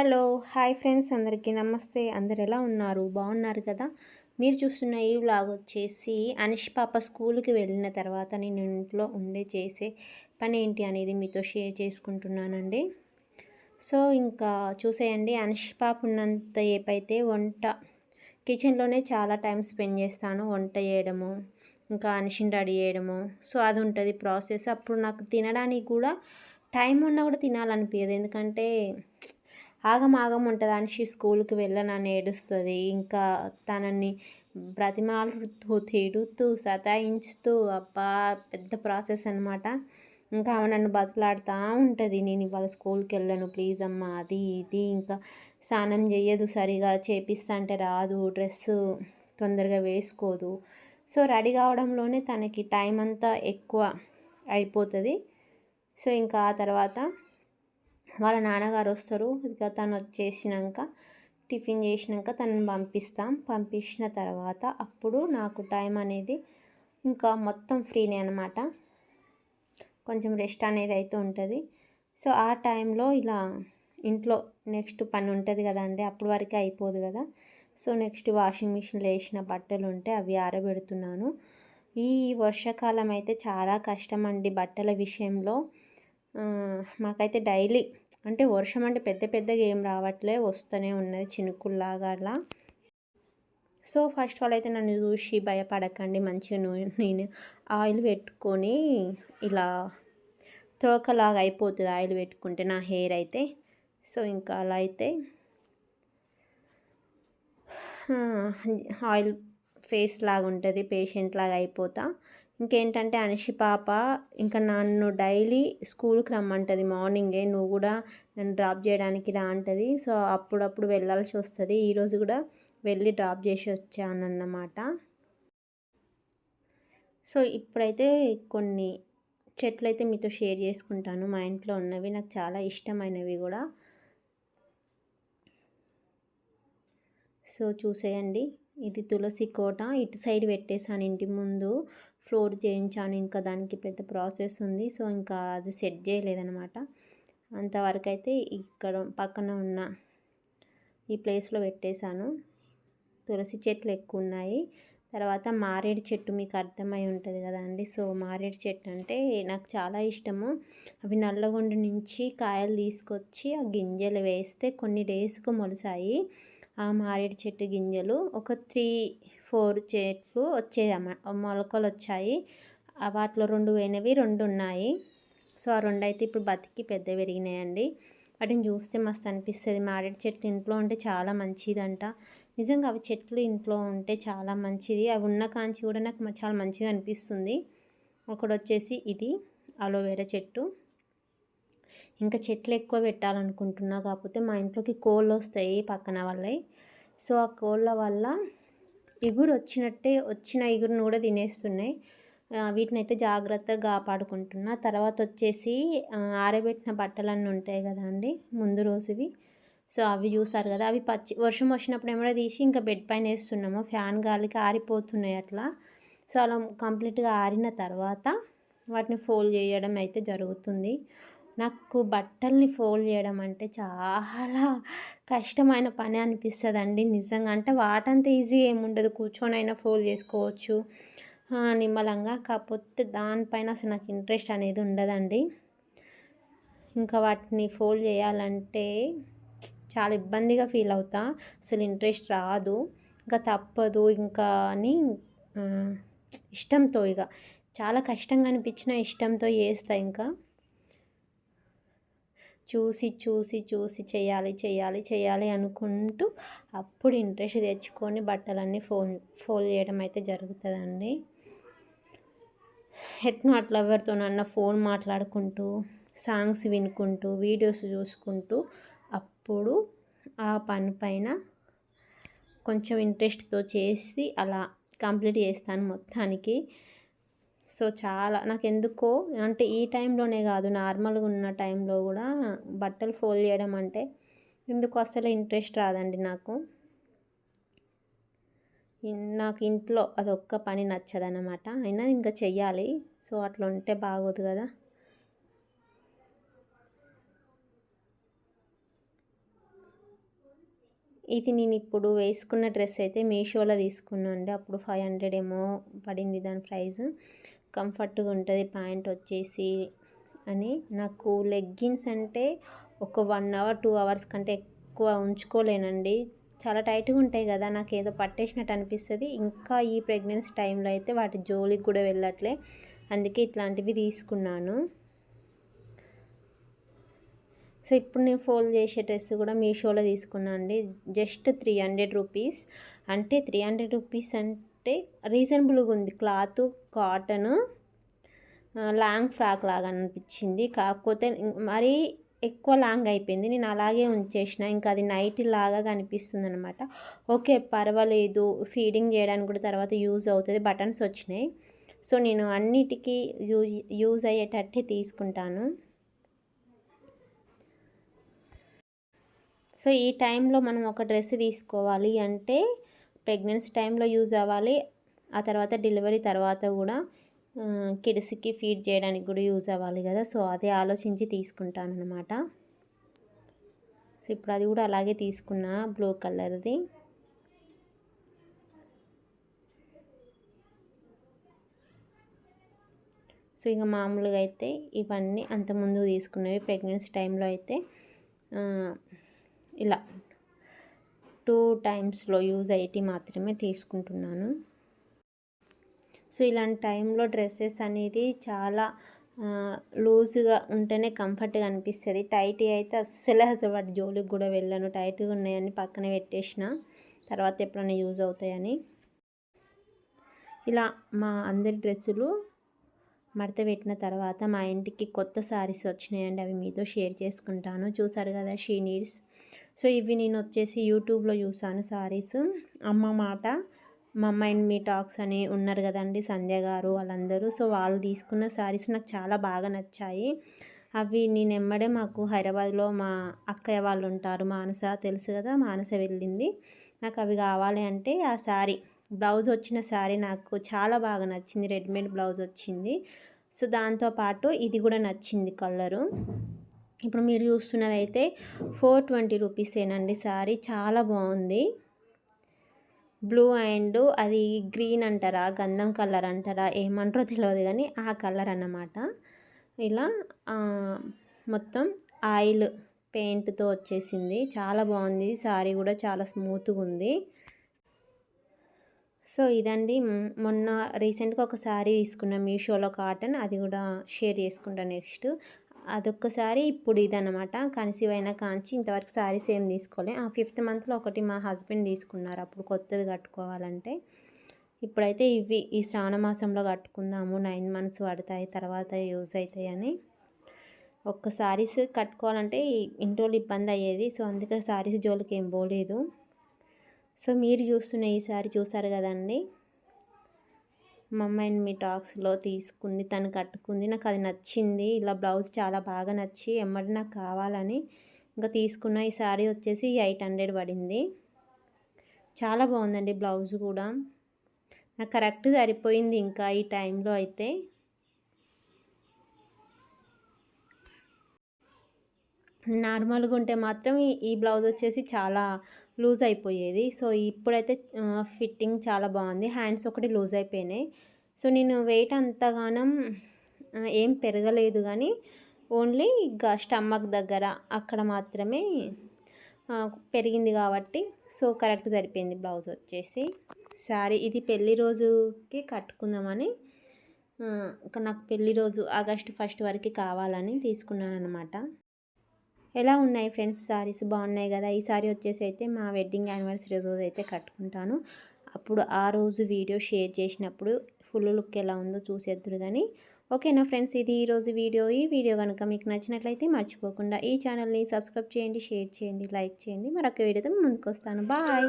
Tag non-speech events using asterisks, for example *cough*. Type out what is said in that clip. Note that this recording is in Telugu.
హలో హాయ్ ఫ్రెండ్స్ అందరికీ నమస్తే. అందరు ఎలా ఉన్నారు? బాగున్నారు కదా? మీరు చూస్తున్న ఈ వ్లాగ్ వచ్చేసి అనిష్ పాప స్కూల్కి వెళ్ళిన తర్వాత నేను ఇంట్లో ఉండే చేసే పని ఏంటి అనేది మీతో షేర్ చేసుకుంటున్నానండి. సో ఇంకా చూసేయండి. అనిష్ పాప ఉన్నంత ఏపైతే వంట కిచెన్లోనే చాలా టైం స్పెండ్ చేస్తాను. వంట చేయడము ఇంకా అనిషిని రెడీ చేయడము. సో అది ఉంటుంది ప్రాసెస్. అప్పుడు నాకు తినడానికి కూడా టైం ఉన్నా కూడా తినాలనిపించదు ఎందుకంటే ఆగమాగం ఉంటుంది. అనిషి స్కూల్కి వెళ్ళనని ఏడుస్తుంది. ఇంకా తనని బ్రతిమాలుతూ తిడుతూ సతాయించుతూ అబ్బా పెద్ద ప్రాసెస్ అనమాట ఇంకా ఆమె నన్ను బతులాడుతూ ఉంటుంది. నేను ఇవాళ స్కూల్కి వెళ్ళను. ప్లీజ్ అమ్మ అది ఇది. ఇంకా స్నానం చేయదు సరిగా. చేపిస్తా అంటే రాదు. డ్రెస్ తొందరగా వేసుకోదు. సో రెడీ కావడంలోనే తనకి టైం అంతా ఎక్కువ అయిపోతుంది. సో ఇంకా ఆ తర్వాత వాళ్ళ నాన్నగారు వస్తారు ఇక తను వచ్చేసినాక టిఫిన్ చేసినాక తనని పంపిస్తాం. పంపించిన తర్వాత అప్పుడు నాకు టైం అనేది ఇంకా మొత్తం ఫ్రీనే అనమాట కొంచెం రెస్ట్ అనేది అయితే ఉంటుంది. సో ఆ టైంలో ఇలా ఇంట్లో నెక్స్ట్ పని ఉంటుంది కదా అండి అప్పుడు వరకే అయిపోదు కదా. సో నెక్స్ట్ వాషింగ్ మిషన్లో వేసిన బట్టలు ఉంటే అవి ఆరబెడుతున్నాను. ఈ వర్షాకాలం అయితే చాలా కష్టం అండి బట్టల విషయంలో. మాకైతే డైలీ అంటే వర్షం అంటే పెద్ద పెద్దగా ఏం రావట్లే వస్తూనే ఉన్నది చినుకుల్లాగా అలా. సో ఫస్ట్ ఆల్ అయితే నన్ను చూసి భయపడకండి మంచిగా నేను ఆయిల్ పెట్టుకొని ఇలా తోకలాగా అయిపోతుంది ఆయిల్ పెట్టుకుంటే నా హెయిర్ అయితే. సో ఇంకా అలా అయితే ఆయిల్ ఫేస్ లాగా ఉంటుంది పేషెంట్ లాగా అయిపోతా. ఇంకేంటంటే అనిషి పాప ఇంకా నన్ను డైలీ స్కూల్కి రమ్మంటుంది మార్నింగే. నువ్వు కూడా నన్ను డ్రాప్ చేయడానికి రా అంటుంది. సో అప్పుడప్పుడు వెళ్ళాల్సి వస్తుంది. ఈరోజు కూడా వెళ్ళి డ్రాప్ చేసి వచ్చానన్నమాట. సో ఇప్పుడైతే కొన్ని చెట్లు అయితే మీతో షేర్ చేసుకుంటాను. మా ఇంట్లో ఉన్నవి నాకు చాలా ఇష్టమైనవి కూడా. సో చూసేయండి. ఇది తులసి కోట. ఇటు సైడ్ పెట్టేసాను ఇంటి ముందు. ఫ్లోర్ చేయించాను. ఇంకా దానికి పెద్ద ప్రాసెస్ ఉంది. సో ఇంకా అది సెట్ చేయలేదనమాట అంతవరకు అయితే ఇక్కడ పక్కన ఉన్న ఈ ప్లేస్లో పెట్టేశాను. తులసి చెట్లు ఎక్కువ ఉన్నాయి తర్వాత మారేడు చెట్టు మీకు అర్థమై ఉంటుంది కదా అండి సో మారేడు చెట్టు అంటే నాకు చాలా ఇష్టము. అవి నల్లగొండ నుంచి కాయలు తీసుకొచ్చి ఆ గింజలు వేస్తే కొన్ని డేస్కు మొలిసాయి. ఆ మారేడు చెట్టు గింజలు. ఒక త్రీ ఫోర్ చెట్లు వచ్చాయి మొలకలు వచ్చాయి. వాటిలో రెండు పోయినవి రెండు ఉన్నాయి. సో ఆ రెండు అయితే ఇప్పుడు బతికి పెద్ద పెరిగినాయండి. వాటిని చూస్తే మస్తు అనిపిస్తుంది. మారేడు చెట్లు ఇంట్లో ఉంటే చాలా మంచిదంట. నిజంగా అవి చెట్లు ఇంట్లో ఉంటే చాలా మంచిది. అవి ఉన్న కాంచి కూడా నాకు చాలా మంచిగా అనిపిస్తుంది. ఒకటి వచ్చేసి ఇది అలోవెరా చెట్టు. ఇంకా చెట్లు ఎక్కువ పెట్టాలనుకుంటున్నా. కాకపోతే మా ఇంట్లోకి కోళ్ళు వస్తాయి పక్కన వాళ్ళవి సో ఆ కోళ్ళ వల్ల ఇగురు వచ్చినట్టే వచ్చిన ఇగురును కూడా తినేస్తున్నాయి. వీటిని అయితే జాగ్రత్తగా కాపాడుకుంటున్నా. తర్వాత వచ్చేసి ఆరబెట్టిన బట్టలన్నీ ఉంటాయి కదా అండి ముందు రోజువి. సో అవి చూసారు కదా అవి పచ్చి వర్షం వచ్చినప్పుడు ఏమైనా తీసి ఇంకా బెడ్ పైన వేస్తున్నాము. ఫ్యాన్ గాలికి ఆరిపోతున్నాయి అట్లా. సో అలా కంప్లీట్గా ఆరిన తర్వాత వాటిని ఫోల్డ్ చేయడం అయితే జరుగుతుంది. నాకు బట్టల్ని ఫోల్డ్ చేయడం అంటే చాలా కష్టమైన పని అనిపిస్తుంది అండి నిజంగా. అంటే వాటంత ఈజీ ఏముండదు. కూర్చొని అయినా ఫోల్డ్ చేసుకోవచ్చు. నిమ్మలంగా. కాకపోతే దానిపైన అసలు నాకు ఇంట్రెస్ట్ అనేది ఉండదండి. ఇంకా వాటిని ఫోల్డ్ చేయాలంటే చాలా ఇబ్బందిగా ఫీల్ అవుతా. అసలు ఇంట్రెస్ట్ రాదు. ఇంకా తప్పదు. ఇంకా అని ఇష్టంతో ఇక చాలా కష్టంగా అనిపించిన ఇష్టంతో చేస్తా ఇంకా. చూసి చూసి చూసి చేయాలి చేయాలి చేయాలి అనుకుంటూ అప్పుడు ఇంట్రెస్ట్ తెచ్చుకొని బట్టలన్నీ ఫోన్ ఫోల్డ్ చేయడం అయితే జరుగుతుందండి. ఎట్నో అట్లా ఎవరితోనన్నా ఫోన్ మాట్లాడుకుంటూ సాంగ్స్ వినుకుంటూ వీడియోస్ చూసుకుంటూ అప్పుడు ఆ పని పైన కొంచెం ఇంట్రెస్ట్తో చేసి అలా కంప్లీట్ చేస్తాను మొత్తానికి. సో చాలా నాకు ఎందుకో అంటే ఈ టైంలోనే కాదు నార్మల్గా ఉన్న టైంలో కూడా బట్టలు ఫోల్డ్ చేయడం అంటే ఎందుకు అసలు ఇంట్రెస్ట్ రాదండి నాకు. నాకు ఇంట్లో అదొక్క పని నచ్చదన్నమాట. అయినా ఇంకా చెయ్యాలి. సో అట్లా ఉంటే బాగోదు కదా. ఇది నేను ఇప్పుడు వేసుకున్న డ్రెస్ అయితే మీషోలో తీసుకున్నాను అండి. అప్పుడు ఫైవ్ హండ్రెడ్ ఏమో పడింది దాని ప్రైస్ కంఫర్ట్గా ఉంటుంది ప్యాంట్ వచ్చేసి అని. నాకు లెగ్గిన్స్ అంటే ఒక వన్ అవర్ టూ అవర్స్ కంటే ఎక్కువ ఉంచుకోలేనండి. చాలా టైట్గా ఉంటాయి కదా నాకు ఏదో పట్టేసినట్టు అనిపిస్తుంది. ఇంకా ఈ ప్రెగ్నెన్సీ టైంలో అయితే వాటి జోలికి కూడా వెళ్ళట్లే. అందుకే ఇట్లాంటివి తీసుకున్నాను. సో ఇప్పుడు నేను ఫోల్డ్ చేసే డ్రెస్ కూడా మీషోలో తీసుకున్నాను అండి జస్ట్ త్రీ హండ్రెడ్ రూపీస్. అంటే త్రీ హండ్రెడ్ రూపీస్ అంటే అంటే రీజనబుల్గా ఉంది. క్లాత్ కాటన్ లాంగ్ ఫ్రాక్ లాగా అనిపించింది. కాకపోతే మరీ ఎక్కువ లాంగ్ అయిపోయింది. నేను అలాగే ఉంచేసిన. ఇంకా అది నైట్ లాగా కనిపిస్తుంది అనమాట ఓకే పర్వాలేదు. ఫీడింగ్ చేయడానికి కూడా తర్వాత యూజ్ అవుతుంది. బటన్స్ వచ్చినాయి. సో నేను అన్నిటికీ యూజ్ యూజ్ అయ్యేటట్టే తీసుకుంటాను. సో ఈ టైంలో మనం ఒక డ్రెస్ తీసుకోవాలి అంటే ప్రెగ్నెన్సీ టైంలో యూజ్ అవ్వాలి. ఆ తర్వాత డెలివరీ తర్వాత కూడా కిడ్స్కి ఫీడ్ చేయడానికి కూడా యూజ్ అవ్వాలి కదా. సో అదే ఆలోచించి తీసుకుంటాను అనమాట సో ఇప్పుడు అది కూడా అలాగే తీసుకున్నా బ్లూ కలర్ది. సో ఇక మామూలుగా అయితే ఇవన్నీ అంతకుముందు తీసుకున్నవి ప్రెగ్నెన్సీ టైంలో అయితే ఇలా టూ టైమ్స్లో యూజ్ అయ్యేటి మాత్రమే తీసుకుంటున్నాను. సో ఇలాంటి టైంలో డ్రెస్సెస్ అనేది చాలా లూజ్గా ఉంటేనే కంఫర్ట్గా అనిపిస్తుంది. టైట్ అయితే అస్సలే *laughs* అసలు వాటి జోలికి కూడా వెళ్ళాను. టైట్గా ఉన్నాయని పక్కన పెట్టేసిన. తర్వాత ఎప్పుడైనా యూజ్ అవుతాయని. ఇలా మా అందరి డ్రెస్సులు మడత పెట్టిన తర్వాత మా ఇంటికి కొత్త శారీస్ వచ్చినాయండి అవి మీతో షేర్ చేసుకుంటాను. చూసారు కదా షీ నీడ్స్. సో ఇవి నేను వచ్చేసి యూట్యూబ్లో చూసాను శారీస్ అమ్మ మాట మా అండ్ మీ టాక్స్ అని ఉన్నారు కదండి సంధ్య గారు వాళ్ళందరూ. సో వాళ్ళు తీసుకున్న శారీస్ నాకు చాలా బాగా నచ్చాయి. అవి నేను ఎమ్మడే మాకు హైదరాబాద్లో మా అక్కయ్య వాళ్ళు ఉంటారు మానస తెలుసు కదా మానస వెళ్ళింది. నాకు అవి కావాలి అంటే ఆ శారీ బ్లౌజ్ వచ్చిన శారీ నాకు చాలా బాగా నచ్చింది. రెడీమేడ్ బ్లౌజ్ వచ్చింది. సో దాంతోపాటు ఇది కూడా నచ్చింది కలరు. ఇప్పుడు మీరు చూస్తున్నది అయితే ఫోర్ ట్వంటీ రూపీసేనండి శారీ. చాలా బాగుంది. బ్లూ అండ్ అది గ్రీన్ అంటారా గంధం కలర్ అంటారా ఏమంటారో తెలియదు కానీ ఆ కలర్ అన్నమాట. ఇలా మొత్తం ఆయిల్ పెయింట్తో వచ్చేసింది. చాలా బాగుంది. శారీ కూడా చాలా స్మూత్గా ఉంది. సో ఇదండి. మొన్న రీసెంట్గా ఒక శారీ తీసుకున్నాం మీషోలో కాటన్. అది కూడా షేర్ చేసుకుంటాను నెక్స్ట్. అదొక్కసారి ఇప్పుడు ఇదనమాట కన్సీవ్ అయిన కాంచి ఇంతవరకు శారీస్ ఏం తీసుకోలే. ఆ ఫిఫ్త్ మంత్లో ఒకటి మా హస్బెండ్ తీసుకున్నారు. అప్పుడు కొత్తది కట్టుకోవాలంటే. ఇప్పుడైతే ఇవి ఈ శ్రావణ మాసంలో కట్టుకుందాము. నైన్ మంత్స్ పడతాయి. తర్వాత యూజ్ అవుతాయని ఒక్క శారీస్ కట్టుకోవాలంటే ఇంట్లో ఇబ్బంది అయ్యేది. సో అందుకే శారీస్ జోలికి ఏం పోలేదు. సో మీరు చూస్తున్న ఈ చూసారు కదండి? మా అమ్మాయిని మీ టాక్స్లో తీసుకుంది తను కట్టుకుంది. నాకు అది నచ్చింది. ఇలా బ్లౌజ్ చాలా బాగా నచ్చి ఎమ్మడి నాకు కావాలని ఇంకా తీసుకున్న ఈ శారీ వచ్చేసి ఎయిట్ హండ్రెడ్ పడింది. చాలా బాగుందండి బ్లౌజ్ కూడా. నాకు కరెక్ట్ సరిపోయింది ఇంకా ఈ టైంలో అయితే. నార్మల్గా ఉంటే మాత్రం ఈ బ్లౌజ్ వచ్చేసి చాలా లూజ్ అయిపోయేది. సో ఇప్పుడైతే ఫిట్టింగ్ చాలా బాగుంది. హ్యాండ్స్ ఒకటి లూజ్ అయిపోయినాయి. సో నేను వెయిట్ అంతగానం ఏం పెరగలేదు కానీ ఓన్లీ ఇంకా స్టమక్ దగ్గర అక్కడ మాత్రమే పెరిగింది కాబట్టి సో కరెక్ట్ సరిపోయింది బ్లౌజ్ వచ్చేసి. శారీ ఇది పెళ్ళి రోజుకి కట్టుకుందామని నాకు పెళ్ళి రోజు ఆగస్ట్ ఫస్ట్ వరకు కావాలని తీసుకున్నాను అనమాట ఎలా ఉన్నాయి ఫ్రెండ్స్? సారీస్ బాగున్నాయి కదా. ఈ సారీ వచ్చేసి అయితే మా వెడ్డింగ్ యానివర్సరీ రోజు అయితే కట్టుకుంటాను. అప్పుడు ఆ రోజు వీడియో షేర్ చేసినప్పుడు ఫుల్ లుక్ ఎలా ఉందో చూసేద్దరు కానీ ఓకేనా ఫ్రెండ్స్? ఇది ఈరోజు వీడియో. ఈ వీడియో కనుక మీకు నచ్చినట్లయితే మర్చిపోకుండా ఈ ఛానల్ని సబ్స్క్రైబ్ చేయండి షేర్ చేయండి లైక్ చేయండి. మరొక వీడియోతో ముందుకు వస్తాను బాయ్!